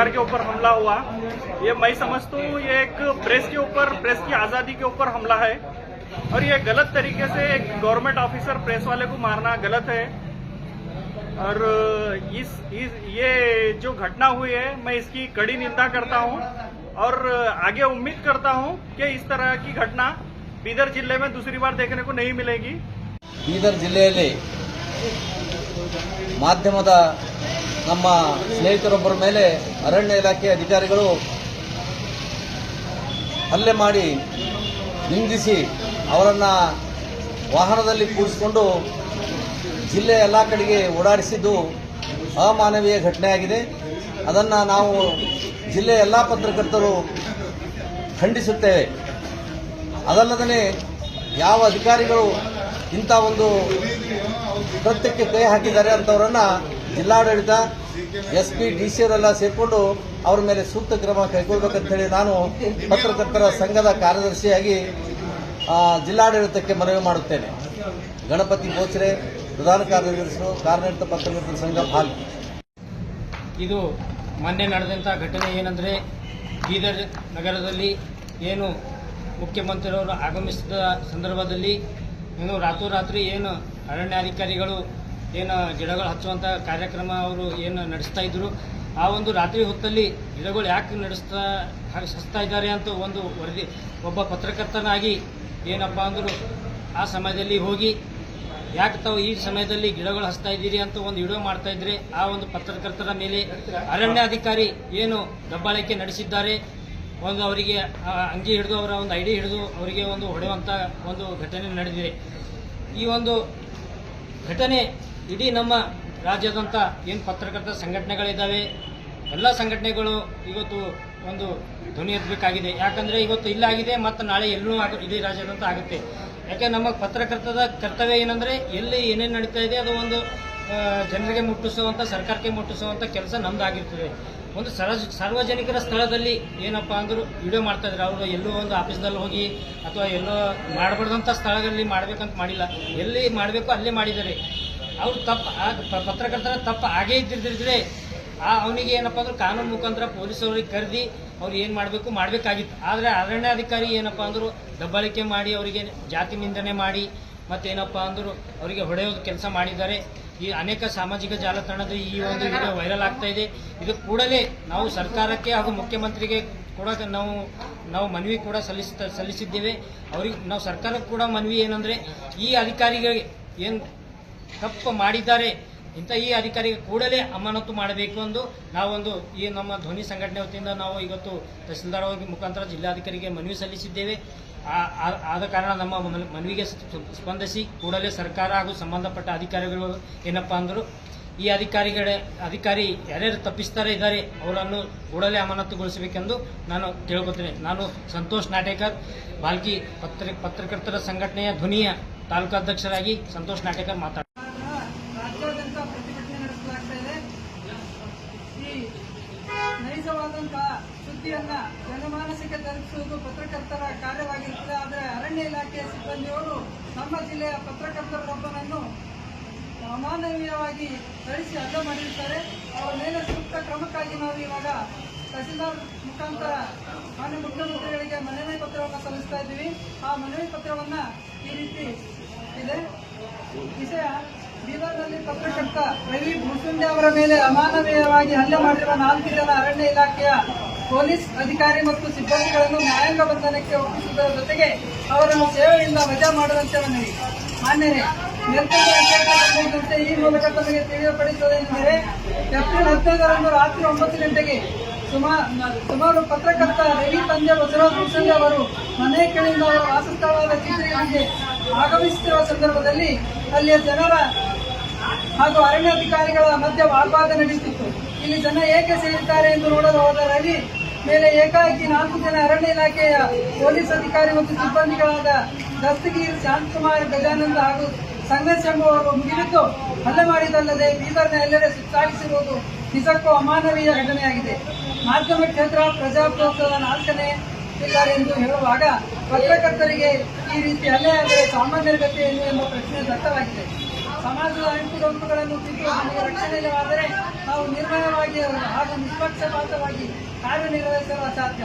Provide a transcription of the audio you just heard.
सरकार के ऊपर हमला हुआ। ये मैं समझता हूँ ये एक प्रेस के ऊपर प्रेस की आज़ादी के ऊपर हमला है। और ये गलत तरीके से एक गवर्नमेंट ऑफिसर प्रेस वाले को मारना गलत है। और इस, इस ये जो घटना हुई है मैं इसकी कड़ी निंदा करता हूँ। और आगे उम्मीद करता हूँ कि इस तरह की घटना बीदर ज़िले में दूसरी बार देखने को नहीं मिलेगी। बीदर ज़िले माध्यम ನಮ್ಮ ಸ್ನೇಹಿತರೊಬ್ಬರ ಮೇಲೆ ಅರಣ್ಯ ಇಲಾಖೆ ಅಧಿಕಾರಿಗಳು ಹಲ್ಲೆ ಮಾಡಿ ನಿಂದಿಸಿ ಅವರನ್ನು ವಾಹನದಲ್ಲಿ ಕೂರಿಸಿಕೊಂಡು ಜಿಲ್ಲೆಯ ಎಲ್ಲ ಕಡೆಗೆ ಓಡಾಡಿಸಿದ್ದು ಅಮಾನವೀಯ ಘಟನೆಯಾಗಿದೆ. ಅದನ್ನು ನಾವು ಜಿಲ್ಲೆಯ ಎಲ್ಲ ಪತ್ರಕರ್ತರು ಖಂಡಿಸುತ್ತೇವೆ. ಅದಲ್ಲದೇ ಯಾವ ಅಧಿಕಾರಿಗಳು ಇಂಥ ಒಂದು ಕೃತ್ಯಕ್ಕೆ ಕೈ ಹಾಕಿದ್ದಾರೆ ಅಂಥವರನ್ನು ಜಿಲ್ಲಾಡಳಿತ ಎಸ್ ಪಿ, ಡಿ ಸಿ ಅವರೆಲ್ಲ ಸೇರಿಕೊಂಡು ಅವ್ರ ಮೇಲೆ ಸೂಕ್ತ ಕ್ರಮ ಕೈಗೊಳ್ಬೇಕಂತೇಳಿ ನಾನು ಪತ್ರಕರ್ತರ ಸಂಘದ ಕಾರ್ಯದರ್ಶಿಯಾಗಿ ಜಿಲ್ಲಾಡಳಿತಕ್ಕೆ ಮನವಿ ಮಾಡುತ್ತೇನೆ. ಗಣಪತಿ ಗೋಚರೆ ಪ್ರಧಾನ ಕಾರ್ಯದರ್ಶಿಗಳು, ಕಾರ್ಯನಿರತ ಪತ್ರಕರ್ತರ ಸಂಘ ಹಾಲ್ ಇದು ಮೊನ್ನೆ ನಡೆದಂಥ ಘಟನೆ ಏನಂದರೆ ಬೀದರ್ ನಗರದಲ್ಲಿ ಏನು ಮುಖ್ಯಮಂತ್ರಿಯವರು ಆಗಮಿಸಿದ ಸಂದರ್ಭದಲ್ಲಿ ಏನು ರಾತ್ರೋರಾತ್ರಿ ಏನು ಅರಣ್ಯಾಧಿಕಾರಿಗಳು ಏನು ಗಿಡಗಳು ಹಚ್ಚುವಂಥ ಕಾರ್ಯಕ್ರಮ ಅವರು ಏನು ನಡೆಸ್ತಾ ಇದ್ದರು ಆ ಒಂದು ರಾತ್ರಿ ಹೊತ್ತಲ್ಲಿ ಗಿಡಗಳು ಯಾಕೆ ನಡೆಸ್ತಾ ಹಚ್ತಾ ಇದ್ದಾರೆ ಅಂತ ಒಂದು ವರದಿ, ಒಬ್ಬ ಪತ್ರಕರ್ತನಾಗಿ ಏನಪ್ಪ ಅಂದರು, ಆ ಸಮಯದಲ್ಲಿ ಹೋಗಿ, ಯಾಕೆ ತಾವು ಈ ಸಮಯದಲ್ಲಿ ಗಿಡಗಳು ಹಚ್ತಾ ಇದ್ದೀರಿ ಅಂತ ಒಂದು ವಿಡಿಯೋ ಮಾಡ್ತಾ ಇದ್ರೆ, ಆ ಒಂದು ಪತ್ರಕರ್ತರ ಮೇಲೆ ಅರಣ್ಯಾಧಿಕಾರಿ ಏನು ದಬ್ಬಾಳಿಕೆ ನಡೆಸಿದ್ದಾರೆ, ಒಂದು ಅವರಿಗೆ ಅಂಗಿ ಹಿಡಿದು ಅವರ ಒಂದು ಐಡಿ ಹಿಡಿದು ಅವರಿಗೆ ಒಂದು ಹೊಡೆಯುವಂಥ ಒಂದು ಘಟನೆ ನಡೆದಿದೆ. ಈ ಒಂದು ಘಟನೆ ಇಡೀ ನಮ್ಮ ರಾಜ್ಯದಂಥ ಏನು ಪತ್ರಕರ್ತ ಸಂಘಟನೆಗಳಿದ್ದಾವೆ ಎಲ್ಲ ಸಂಘಟನೆಗಳು ಇವತ್ತು ಒಂದು ಧ್ವನಿ ಎತ್ತಬೇಕಾಗಿದೆ. ಯಾಕಂದರೆ ಇವತ್ತು ಇಲ್ಲಾಗಿದೆ ಮತ್ತು ನಾಳೆ ಎಲ್ಲೂ ಆಗ ಇಡೀ ರಾಜ್ಯದಂತ ಆಗುತ್ತೆ. ಯಾಕೆ ನಮ್ಮ ಪತ್ರಕರ್ತದ ಕರ್ತವ್ಯ ಏನಂದರೆ ಎಲ್ಲಿ ಏನೇನು ನಡೀತಾ ಇದೆ, ಅದು ಒಂದು ಜನರಿಗೆ ಮುಟ್ಟಿಸುವಂಥ ಸರ್ಕಾರಕ್ಕೆ ಮುಟ್ಟಿಸುವಂಥ ಕೆಲಸ ನಮ್ಮದಾಗಿರ್ತದೆ ಒಂದು ಸರ ಸಾರ್ವಜನಿಕರ ಸ್ಥಳದಲ್ಲಿ ಏನಪ್ಪ ಅಂದರೂ ವಿಡಿಯೋ ಮಾಡ್ತಾ ಇದ್ದಾರೆ ಅವರು ಎಲ್ಲೋ ಒಂದು ಆಫೀಸ್ದಲ್ಲಿ ಹೋಗಿ ಅಥವಾ ಎಲ್ಲೋ ಮಾಡಬಾರ್ದಂಥ ಸ್ಥಳಗಳಲ್ಲಿ ಮಾಡಬೇಕಂತ ಮಾಡಿಲ್ಲ. ಎಲ್ಲಿ ಮಾಡಬೇಕು ಅಲ್ಲೇ ಮಾಡಿದ್ದಾರೆ. ಅವ್ರು ತಪ್ಪು ಪತ್ರಕರ್ತರ ತಪ್ಪು ಆಗೇ ಇದ್ದಿದ್ದಿದ್ರೆ ಆ ಅವನಿಗೆ ಏನಪ್ಪ ಅಂದ್ರೆ ಕಾನೂನು ಮುಖಾಂತರ ಪೊಲೀಸರಿಗೆ ಕರೆದಿ ಅವ್ರು ಏನು ಮಾಡಬೇಕು ಮಾಡಬೇಕಾಗಿತ್ತು. ಆದರೆ ಅರಣ್ಯಾಧಿಕಾರಿ ಏನಪ್ಪ ಅಂದರು ದಬ್ಬಾಳಿಕೆ ಮಾಡಿ ಅವರಿಗೆ ಜಾತಿ ನಿಂದನೆ ಮಾಡಿ ಮತ್ತೇನಪ್ಪ ಅಂದರು ಅವರಿಗೆ ಹೊಡೆಯೋದು ಕೆಲಸ ಮಾಡಿದ್ದಾರೆ. ಈ ಅನೇಕ ಸಾಮಾಜಿಕ ಜಾಲತಾಣದ ಈ ಒಂದು ವಿಡಿಯೋ ವೈರಲ್ ಆಗ್ತಾ ಇದೆ. ಇದು ಕೂಡಲೇ ನಾವು ಸರ್ಕಾರಕ್ಕೆ ಹಾಗೂ ಮುಖ್ಯಮಂತ್ರಿಗೆ ಕೂಡ ನಾವು ನಾವು ಮನವಿ ಕೂಡ ಸಲ್ಲಿಸ್ತಾ, ಸಲ್ಲಿಸಿದ್ದೇವೆ. ಅವ್ರಿಗೆ, ನಾವು ಸರ್ಕಾರಕ್ಕೆ ಕೂಡ ಮನವಿ ಏನಂದರೆ ಈ ಅಧಿಕಾರಿಗಳಿಗೆ ಏನು ತಪ್ಪು ಮಾಡಿದ್ದಾರೆ. ಇಂಥ ಈ ಅಧಿಕಾರಿಗೆ ಕೂಡಲೇ ಅಮಾನತು ಮಾಡಬೇಕು ಎಂದು ನಾವೊಂದು ಈ ನಮ್ಮ ಧ್ವನಿ ಸಂಘಟನೆ ವತಿಯಿಂದ ನಾವು ಇವತ್ತು ತಹಸೀಲ್ದಾರ್ ಅವರಿಗೆ ಮುಖಾಂತರ ಜಿಲ್ಲಾಧಿಕಾರಿಗೆ ಮನವಿ ಸಲ್ಲಿಸಿದ್ದೇವೆ. ಆದ ಕಾರಣ ನಮ್ಮ ಮನ- ಮನವಿಗೆ ಸ್ಪಂದಿಸಿ ಕೂಡಲೇ ಸರ್ಕಾರ ಹಾಗೂ ಸಂಬಂಧಪಟ್ಟ ಅಧಿಕಾರಿಗಳು ಏನಪ್ಪಾ ಅಂದರು, ಈ ಅಧಿಕಾರಿಗಳ, ಅಧಿಕಾರಿ ಯಾರ್ಯಾರು ತಪ್ಪಿಸ್ತಾರೆ ಇದ್ದಾರೆ, ಅವರನ್ನು ಕೂಡಲೇ ಅಮಾನತುಗೊಳಿಸಬೇಕೆಂದು ನಾನು ಕೇಳ್ಕೊತೇನೆ. ನಾನು ಸಂತೋಷ್ ನಾಟೇಕರ್, ಬಾಲ್ಕಿ ಪತ್ರ, ಪತ್ರಕರ್ತರ ಸಂಘಟನೆಯ ಧ್ವನಿಯ ತಾಲೂಕಾಧ್ಯಕ್ಷರಾಗಿ ಸಂತೋಷ್ ನಾಟೇಕರ್ ಮಾತಾಡ್ತಾರೆ ಸುದ್ದಿಯನ್ನ ಜನಮಾನಸಕ್ಕೆ ತಲುಪಿಸುವುದು ಪತ್ರಕರ್ತರ ಕಾರ್ಯವಾಗಿರುತ್ತದೆ. ಆದರೆ ಅರಣ್ಯ ಇಲಾಖೆಯ ಸಿಬ್ಬಂದಿಯವರು ನಮ್ಮ ಜಿಲ್ಲೆಯ ಪತ್ರಕರ್ತರೊಬ್ಬನನ್ನು ಅಮಾನವೀಯವಾಗಿ ಧರಿಸಿ ಅಡ್ಡ ಮಾಡಿರುತ್ತಾರೆ. ಅವರ ಮೇಲೆ ಸೂಕ್ತ ಕ್ರಮಕ್ಕಾಗಿ ನಾವು ಇವಾಗ ತಹಸೀಲ್ದಾರ್ ಮುಖಾಂತರ ಮಾನ್ಯ ಮುಖ್ಯಮಂತ್ರಿಗಳಿಗೆ ಮನವಿ ಪತ್ರವನ್ನು ಸಲ್ಲಿಸ್ತಾ ಇದ್ದೀವಿ. ಆ ಮನವಿ ಪತ್ರವನ್ನ ಈ ರೀತಿ ಇದೆ. ವಿಷಯ, ಬೀದರ್ನಲ್ಲಿ ಪತ್ರಕರ್ತ ರವಿ ಭೂಸುಂಡೆ ಅವರ ಮೇಲೆ ಅಮಾನವೀಯವಾಗಿ ಹಲ್ಲೆ ಮಾಡಿರುವ ನಾಲ್ಕು ಜನ ಅರಣ್ಯ ಇಲಾಖೆಯ ಪೊಲೀಸ್ ಅಧಿಕಾರಿ ಮತ್ತು ಸಿಬ್ಬಂದಿಗಳನ್ನು ನ್ಯಾಯಾಂಗ ಬಂಧನಕ್ಕೆ ಒಪ್ಪಿಸುವುದರ ಜೊತೆಗೆ ಅವರನ್ನು ಸೇವೆಯಿಂದ ವಜಾ ಮಾಡುವಂತೆ ಮನವಿ ಮಾನ್ಯರೇ ವಿಷಯದಂತೆ ಈ ಮೂಲಕ ತಮಗೆ ತಿಳಿಯಪಡಿಸುವುದೇನೆಂದರೆ ಏಪ್ರಿಲ್ ಹದಿನೈದರಂದು ರಾತ್ರಿ ಒಂಬತ್ತು ಗಂಟೆಗೆ ಸುಮಾರು ಸುಮಾರು ಪತ್ರಕರ್ತ ರವಿ ತಂದೆ ಬಸವರಾಜ್ ಭೂಷಣ್ ಅವರು ಮನೆ ಕಡೆಯಿಂದ ಅವರ ವಾಸಸ್ಥಳವಾದ ಚಿತ್ರಗಳಿಗೆ ಆಗಮಿಸುತ್ತಿರುವ ಸಂದರ್ಭದಲ್ಲಿ ಅಲ್ಲಿಯ ಜನರ ಹಾಗೂ ಅರಣ್ಯಾಧಿಕಾರಿಗಳ ಮಧ್ಯೆ ವಾಗ್ವಾದ ನಡೆಯುತ್ತಿತ್ತು. ಇಲ್ಲಿ ಜನ ಏಕೆ ಸೇರಿದ್ದಾರೆ ಎಂದು ನೋಡಲು ಹೋದ ಮೇಲೆ ಏಕಾಏಕಿ ನಾಲ್ಕು ಜನ ಅರಣ್ಯ ಇಲಾಖೆಯ ಪೊಲೀಸ್ ಅಧಿಕಾರಿ ಮತ್ತು ಸಿಬ್ಬಂದಿಗಳಾದ ದಸ್ತಗೀರ್, ಶಾಂತಕುಮಾರ್, ಗಜಾನಂದ ಹಾಗೂ ಸಂಘರ್ಷ ಎಂಬುವರು ಮುಗಿಬಿದ್ದು ಹಲ್ಲೆ ಮಾಡಿದಲ್ಲದೆ ಬೀದರ್ನ ಎಲ್ಲೆಡೆ ಸುತ್ತಾಗಿಸಿರುವುದು ನಿಜಕ್ಕೂ ಅಮಾನವೀಯ ಘಟನೆಯಾಗಿದೆ. ಮಾಧ್ಯಮ ಕ್ಷೇತ್ರ ಪ್ರಜಾಪ್ರಭುತ್ವದ ನಾಲ್ಕನೇ ಇದ್ದಾರೆ ಎಂದು ಹೇಳುವಾಗ ಪತ್ರಕರ್ತರಿಗೆ ಈ ರೀತಿ ಹಲ್ಲೆ ಆದರೆ ಸಾಮಾನ್ಯರ ಗತಿ ಏನು ಎಂಬ ಪ್ರಶ್ನೆ ದತ್ತವಾಗಿದೆ ಸಮಾಜದ ಅಂಕುಡೊಂಕುಗಳನ್ನು ತಿದ್ದುವ ನಮಗೆ ರಕ್ಷಣೆ ಇಲ್ಲವಾದರೆ ನಾವು ನಿರ್ಭಯವಾಗಿ ಹಾಗೂ ನಿಷ್ಪಕ್ಷಪಾತವಾಗಿ ಕಾರ್ಯನಿರ್ವಹಿಸಲು ಅಸಾಧ್ಯ